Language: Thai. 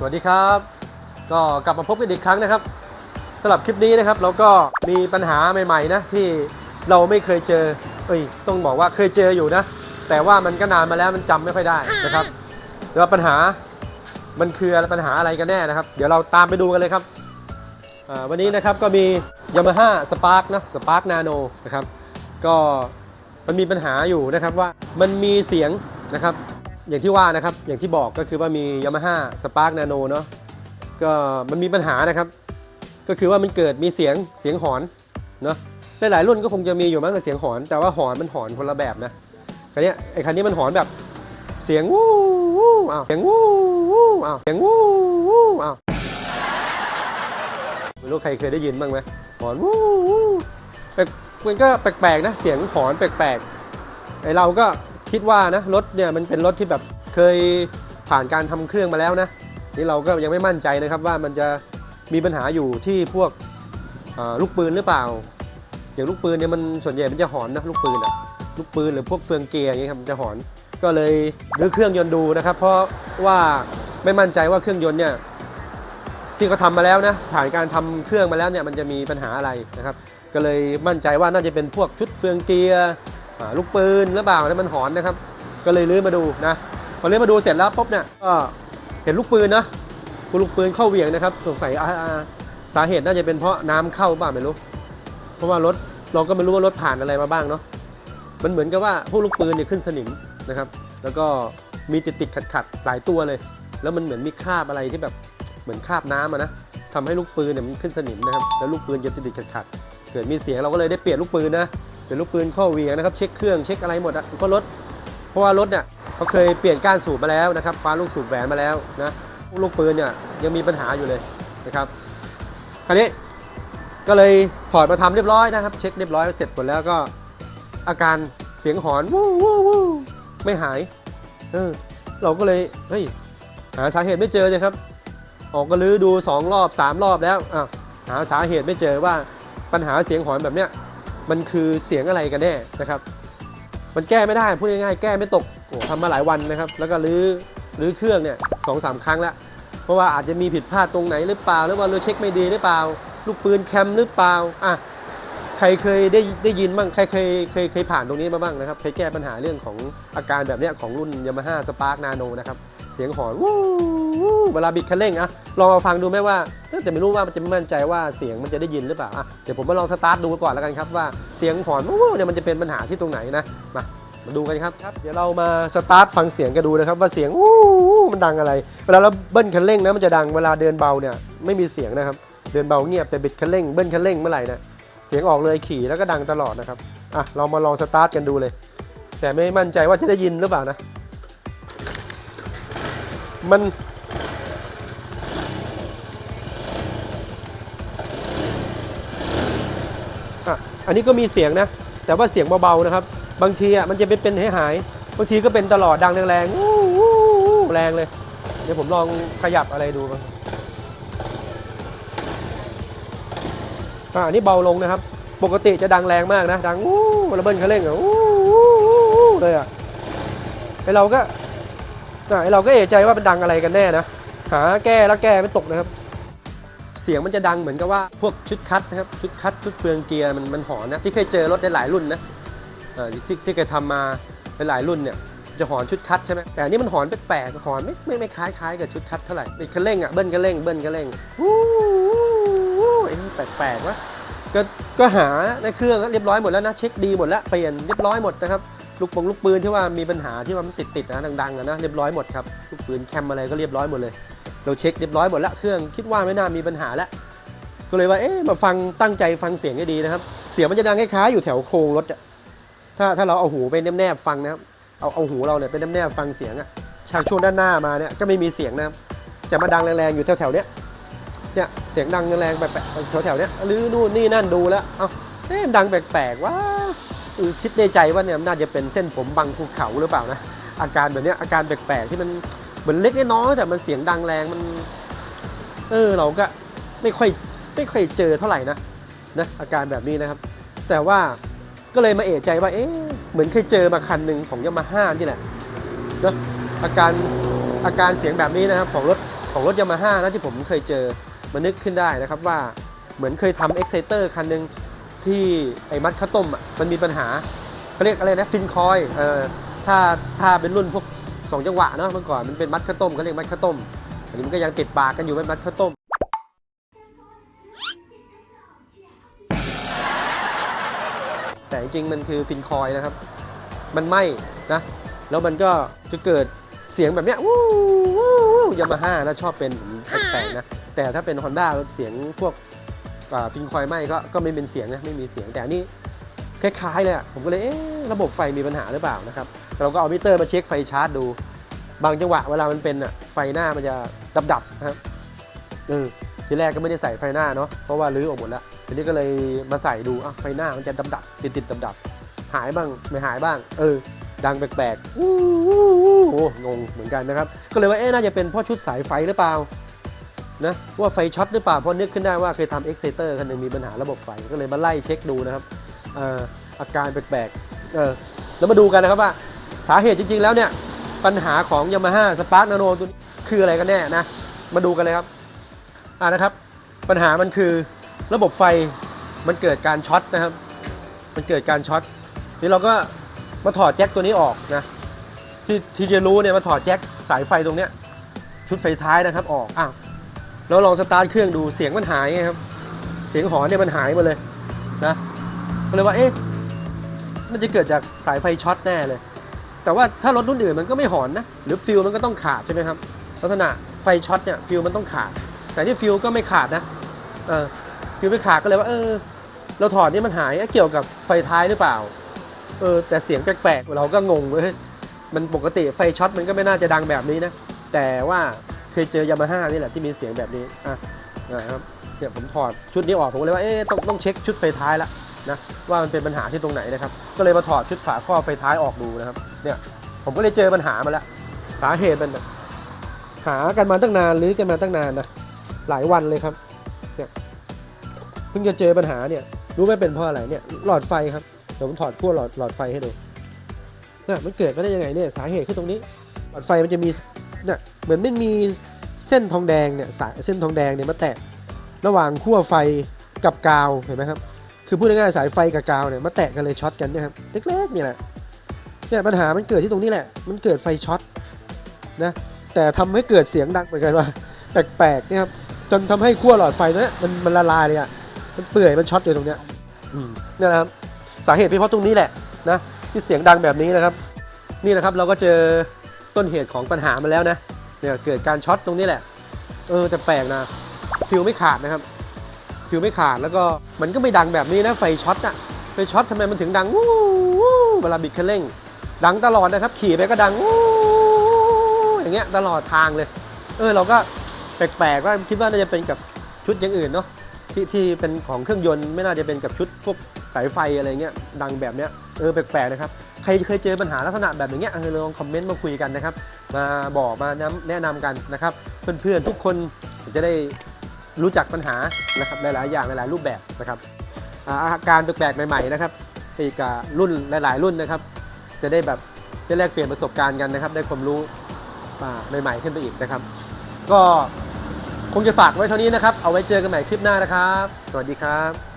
สวัสดีครับ ก็กลับมาพบกันอีกครั้งนะครับสำหรับคลิปนี้นะครับ เราก็มีปัญหาใหม่ๆนะที่เราไม่เคยเจอ เอ้ยต้องบอกว่าเคยเจออยู่นะ แต่ว่ามันก็นานมาแล้วมันจำไม่ค่อยได้นะครับแต่ว่าปัญหามันคืออะไรปัญหาอะไรกันแน่นะครับ เดี๋ยวเราตามไปดูกันเลยครับอ่าวันนี้นะครับก็มี Yamaha Spark นะ Spark Nano นะครับ ก็มันมีปัญหาอยู่นะครับว่ามันมีเสียงนะครับ อย่างที่ว่านะครับ อย่างที่บอกก็คือว่ามี Yamaha Spark Nano เนาะก็มันมีปัญหานะครับ ก็คือว่ามันเกิดมีเสียงเสียงหอนเนาะหลายๆรุ่นก็คงจะมีอยู่มั้งกับเสียงหอน แต่ว่าหอนมันหอนคนละแบบนะคันนี้ไอ้คันนี้มันหอนแบบเสียงวู้วู้อ้าวเสียงวู้วู้อ้าวเสียงวู้วู้อ้าวไม่รู้ใครเคยได้ยินบ้างไหมหอนวู้วู้แปลกมันก็แปลกๆนะเสียงหอนแปลกๆไอเราก็ คิดว่านะรถเนี่ยมันเป็นรถที่แบบเคยผ่านการทำเครื่องมาแล้วนะนี่เราก็ยังไม่มั่นใจนะครับว่ามันจะมีปัญหาอยู่ที่พวกลูกปืนหรือเปล่า อย่างลูกปืนเนี่ยมันส่วนใหญ่มันจะหอนนะลูกปืนอะลูกปืนหรือพวกเฟืองเกียร์อย่างเงี้ยครับมันจะหอนก็เลยรื้อเครื่องยนต์ดูนะครับ เพราะว่าไม่มั่นใจว่าเครื่องยนต์เนี่ยที่เขาทำมาแล้วนะผ่านการทำเครื่องมาแล้วเนี่ยมันจะมีปัญหาอะไรนะครับ ก็เลยมั่นใจว่าน่าจะเป็นพวกชุดเฟืองเกียร์ ลูกปืนหรือเปล่าที่มันหอนนะครับ ก็เลยรื้อมาดูนะพอรื้อมาดูเสร็จแล้วปุ๊บเนี่ยก็เห็นลูกปืนนะลูกปืนเข้าเหวี่ยงนะครับสงสัยสาเหตุน่าจะเป็นเพราะน้ำเข้าบ้างไม่รู้ เพราะว่ารถเราก็ไม่รู้ว่ารถผ่านอะไรมาบ้างเนาะมันเหมือนกับว่าพวกลูกปืนเนี่ยขึ้นสนิมนะครับ แล้วก็มีติดติดขัดขัดหลายตัวเลย แล้วมันเหมือนมีคราบอะไรที่แบบเหมือนคราบน้ำนะทำให้ลูกปืนเนี่ยมันขึ้นสนิมนะครับ แล้วลูกปืนจะติดติดขัดขัดเกิดมีเสียงเราก็เลยได้เปลี่ยนลูกปืนนะ เปลี่ยนลูกปืนข้อเวียงนะครับ เช็คเครื่องเช็คอะไรหมดอะก็รถเพราะว่ารถเนี่ยเขาเคยเปลี่ยนก้านสูบมาแล้วนะครับฟ้าลูกสูบแหวนมาแล้วนะลูกปืนเนี่ยยังมีปัญหาอยู่เลยนะครับคราวนี้ก็เลยถอดมาทำเรียบร้อยนะครับ เช็คเรียบร้อยเสร็จหมดแล้วก็อาการเสียงหอนวู้วู้วู้ไม่หายเออเราก็เลยเฮ้ยหาสาเหตุไม่เจอเลยครับ ออกก็ลื้อดู 2 รอบ 3 รอบแล้วอะหาสาเหตุไม่เจอว่าปัญหาเสียงหอนแบบเนี้ย มันคือเสียงอะไรกันแน่นะครับ มันแก้ไม่ได้พูดง่ายๆแก้ไม่ตกโอ้ทำมาหลายวันนะครับ แล้วก็ลื้อลื้อเครื่องเนี่ยสองสามครั้งแล้ว เพราะว่าอาจจะมีผิดพลาดตรงไหนหรือเปล่าหรือว่าเราเช็คไม่ดีหรือเปล่า ลูกปืนแคมหรือเปล่าอะใครเคยได้ได้ยินบ้างใครเคยเคยเคยผ่านตรงนี้มาบ้างนะครับเคยแก้ปัญหาเรื่องของอาการแบบเนี้ยของรุ่น Yamaha Spark Nano นะครับ สียงหอนวู้เวลาบิดคันเร่งอะลองมาฟังดูไหมว่าแต่ไม่รู้ว่ามันจะไม่มั่นใจว่าเสียงมันจะได้ยินหรือเปล่าอะเดี๋ยวผมมาลองสตาร์ทดูก่อนแล้วกันครับว่าเสียงหอนวู้เนี่ยมันจะเป็นปัญหาที่ตรงไหนนะมามาดูกันครับครับ เดี๋ยวเรามาสตาร์ทฟังเสียงกันดูนะครับว่าเสียงวู้มันดังอะไร เวลาเราเบิ้ลคันเร่งนะมันจะดังเวลาเดินเบาเนี่ยไม่มีเสียงนะครับ เดินเบาเงียบแต่บิดคันเร่งเบิ้ลคันเร่งเมื่อไหร่นะเสียงออกเลยขี่แล้วก็ดังตลอดนะครับอะเรามาลองสตาร์ทกันดูเลย แต่ไม่มั่นใจว่าจะได้ยินหรือเปล่านะ มันอะอันนี้ก็มีเสียงนะ แต่ว่าเสียงเบาๆนะครับ บางทีอะมันจะเป็นเป็นหายๆบางทีก็เป็นตลอดดังแรงๆแรงเลย เดี๋ยวผมลองขยับอะไรดูบ้างอ่าอันนี้เบาลงนะครับ ปกติจะดังแรงมากนะ ดังวู้ระเบิดคันเร่งอะอู้เลยอะไอเราก็ อะเราก็เอะใจว่ามันดังอะไรกันแน่นะ หาแก้แล้วแก้ไม่ตกนะครับ เสียงมันจะดังเหมือนกับว่าพวกชุดคัดนะครับชุดคัดชุดเฟืองเกียร์มันมันหอนนะที่เคยเจอรถในหลายรุ่นนะเอ่อที่ที่เคยทำมาในหลายรุ่นเนี่ยจะหอนชุดคัดใช่ไหมแต่นนี้มันหอนแปลกๆหอนไม่ไม่ไม่คล้ายคล้ายกับชุดคัดเท่าไหร่นี่คันเร่งอะเบิ้ลคันเร่งเบิ้ลคันเร่งวู้วู้ไอ้นี่แปลกๆวะก็ก็หาในเครื่องเรียบร้อยหมดแล้วนะเช็คดีหมดแล้วเปลี่ยนเรียบร้อยหมดนะครับ ลูกปงลูกปืนที่ว่ามีปัญหาที่ว่ามันติดๆนะดังๆอะนะเรียบร้อยหมดครับลูกปืนแคมอะไรก็เรียบร้อยหมดเลย เราเช็คเรียบร้อยหมดแล้วเครื่องคิดว่าไม่น่ามีปัญหาแล้วก็เลยว่าเอ๊ะมาฟังตั้งใจฟังเสียงให้ดีนะครับ เสียงมันจะดังคล้ายๆอยู่แถวโครงรถอะถ้าถ้าเราเอาหูไปแนบๆฟังนะครับเอาเอาหูเราเนี่ยเป็นแนบๆฟังเสียงอะฉากช่วงด้านหน้ามาเนี่ยก็ไม่มีเสียงนะครับจะมาดังแรงๆอยู่แถวๆเนี้ยเนี่ยเสียงดังแรงๆแบบแถวๆเนี้ยหรือนู่นนี่นั่นดูแล้วเอ้าเอ๊ะดังแปลกๆว่า คิดในใจว่าเนี่ยน่าจะเป็นเส้นผมบังภูเขาหรือเปล่านะอาการแบบนี้อาการแปลกๆที่มันเหมือนเล็กน้อยแต่มันเสียงดังแรงมัน เออเราก็ไม่ค่อยไม่ค่อยเจอเท่าไหร่นะนะอาการแบบนี้นะครับ แต่ว่าก็เลยมาเอะใจว่าเอ๊ะเหมือนเคยเจอมาคันหนึ่งของยามาฮ่านี่แหละเนะอาการอาการเสียงแบบนี้นะครับของรถของรถยามาฮ่านะที่ผมเคยเจอมานึกขึ้นได้นะครับว่าเหมือนเคยทำเอ็กไซเตอร์คันหนึ่ง ที่ไอ้มัดข้าวต้มอะมันมีปัญหาเขาเรียกอะไรนะฟินคอยเออถ้าถ้าเป็นรุ่นพวกสองจังหวะเนาะเมื่อก่อนมันเป็นมัดข้าวต้มเขาเรียกมัดข้าวต้มอันนี้มันก็ยังติดปากกันอยู่เป็นมัดข้าวต้มแต่จริงๆมันคือฟินคอยนะครับ มันไหม้นะ แล้วมันก็จะเกิดเสียงแบบเนี้ยวู้วู้วู้ยามาฮ่านะชอบเป็นแปลกๆนะ แต่ถ้าเป็น Honda เสียงพวก ฟินคอยไหม้ก็ก็ไม่เป็นเสียงนะไม่มีเสียงแต่นี้คล้ายๆเลยอะผมก็เลยเอ๊ะระบบไฟมีปัญหาหรือเปล่านะครับเราก็เอามิเตอร์มาเช็คไฟชาร์จดู บางจังหวะเวลามันเป็นอะไฟหน้ามันจะดับๆนะครับเออทีแรกก็ไม่ได้ใส่ไฟหน้าเนาะเพราะว่ารื้อออกหมดแล้วทีนี้ก็เลยมาใส่ดูอะไฟหน้ามันจะดับๆติดๆดับๆหายบ้างไม่หายบ้าง เออ ดังแปลกๆอู้อู้อู้โอ้งงเหมือนกันนะครับ ก็เลยว่าเอ๊ะน่าจะเป็นเพราะชุดสายไฟหรือเปล่า นะว่าไฟช็อตหรือเปล่าเพราะนึกขึ้นได้ว่าเคยทำเอ็กเซเตอร์คันหนึงมีปัญหาระบบไฟก็เลยมาไล่เช็คดูนะครับเอ่อาการแปลกๆเออแล้วมาดูกันนะครับว่าสาเหตุจริงๆแล้วเนี่ยปัญหาของ Yamaha Spark Nano ตัวนี้คืออะไรกันแน่นะมาดูกันเลยครับอ่านะครับ ปัญหามันคือระบบไฟมันเกิดการช็อตนะครับ มันเกิดการช็อตนี่เราก็มาถอดแจ็คตัวนี้ออกนะที่ที่จะรู้เนี่ยมาถอดแจ็คสายไฟตรงเนี้ยชุดไฟท้ายนะครับออกอ้าว แล้วลองสตาร์ทเครื่องดูเสียงมันหายไงครับ เสียงหอนเนี่ยมันหายมาเลยนะก็เลยว่าเอ๊ะมันจะเกิดจากสายไฟช็อตแน่เลย แต่ว่าถ้ารถรุ่นอื่นมันก็ไม่หอนนะหรือฟิลมันก็ต้องขาดใช่ไหมครับ ลักษณะไฟช็อตเนี่ยฟิลมันต้องขาด แต่ที่ฟิลก็ไม่ขาดนะเออฟิลไม่ขาดก็เลยว่าเออ เราถอดนี่มันหายเเกี่ยวกับไฟท้ายหรือเปล่าเออแต่เสียงแปลกๆเราก็งงเว้ยมันปกติไฟช็อตมันก็ไม่น่าจะดังแบบนี้นะ แต่ว่า ยเจอยามาฮ่านี่แหละที่มีเสียงแบบนี้อะนะครับเดี๋ยวผมถอดชุดนี้ออกผมเลยว่าเอ๊ะต้องต้องเช็คชุดไฟท้ายละนะว่ามันเป็นปัญหาที่ตรงไหนนะครับ ก็เลยมาถอดชุดฝาครอบไฟท้ายออกดูนะครับ เนี่ยผมก็เลยเจอปัญหามาแล้วสาเหตุมันนะหากันมาตั้งนานหรือกันมาตั้งนานนะหลายวันเลยครับเนี่ยเพิ่งจะเจอปัญหาเนี่ยรู้ไหมเป็นเพราะอะไรเนี่ยหลอดไฟครับเดี๋ยวผมถอดขั้วหลอดหลอดไฟให้ดูเนี่ยมันเกิดมาได้ยังไงเนี่ยสาเหตุคือตรงนี้หลอดไฟมันจะมี เนี่ยเหมือนไม่มีเส้นทองแดงเนี่ยสายเส้นทองแดงเนี่ยมาแตะระหว่างขั้วไฟกับกาวเห็นไหมครับคือพูดง่ายๆสายไฟกับกาวเนี่ยมาแตะกันเลยช็อตกันนะครับเล็กๆเนี่ยแหละเนี่ยปัญหามันเกิดที่ตรงนี้แหละ มันเกิดไฟช็อตนะแต่ทำให้เกิดเสียงดังเหมือนกันว่าแปลกๆเนี่ยครับจนทำให้ขั้วหลอดไฟตัวเนี้ยมันมันละลายเลยอะมันเปื่อยมันช็อตอยู่ตรงเนี้ยนี่นะครับสาเหตุเป็นเพราะตรงนี้แหละนะที่เสียงดังแบบนี้นะครับ นี่นะครับเราก็เจอ ต้นเหตุของปัญหามาแล้วนะเนี่ยเกิดการช็อตตรงนี้แหละ เออแต่แปลกนะฟิวไม่ขาดนะครับฟิวไม่ขาดแล้วก็มันก็ไม่ดังแบบนี้นะไฟช็อตอะไฟช็อตทำไมมันถึงดังวู้วู้เวลาบิดคันเร่ง ดังตลอดนะครับ ขี่ไปก็ดังวู้อย่างเงี้ยตลอดทางเลย เออเราก็แปลกๆว่าคิดว่าน่าจะเป็นกับชุดอย่างอื่นเนาะ ที่ที่เป็นของเครื่องยนต์ไม่น่าจะเป็นกับชุดพวกสายไฟอะไรเงี้ยดังแบบเนี้ยเออแปลกๆนะครับใครเคยเจอปัญหาลักษณะแบบอย่างเงี้ยเออลองคอมเมนต์มาคุยกันนะครับ มาบอกมาแนะแนะนำกันนะครับ เพื่อนๆทุกคนจะได้รู้จักปัญหานะครับหลายๆอย่างหลายๆรูปแบบนะครับอาการแปลกๆใหม่ๆนะครับอีกรุ่นหลาย ๆ รุ่นนะครับ จะได้แบบได้แลกเปลี่ยนประสบการณ์กันนะครับ ได้ความรู้ใหม่ๆขึ้นไปอีกนะครับ ก็ คงจะฝากไว้เท่านี้นะครับ เอาไว้เจอกันใหม่คลิปหน้านะครับ สวัสดีครับ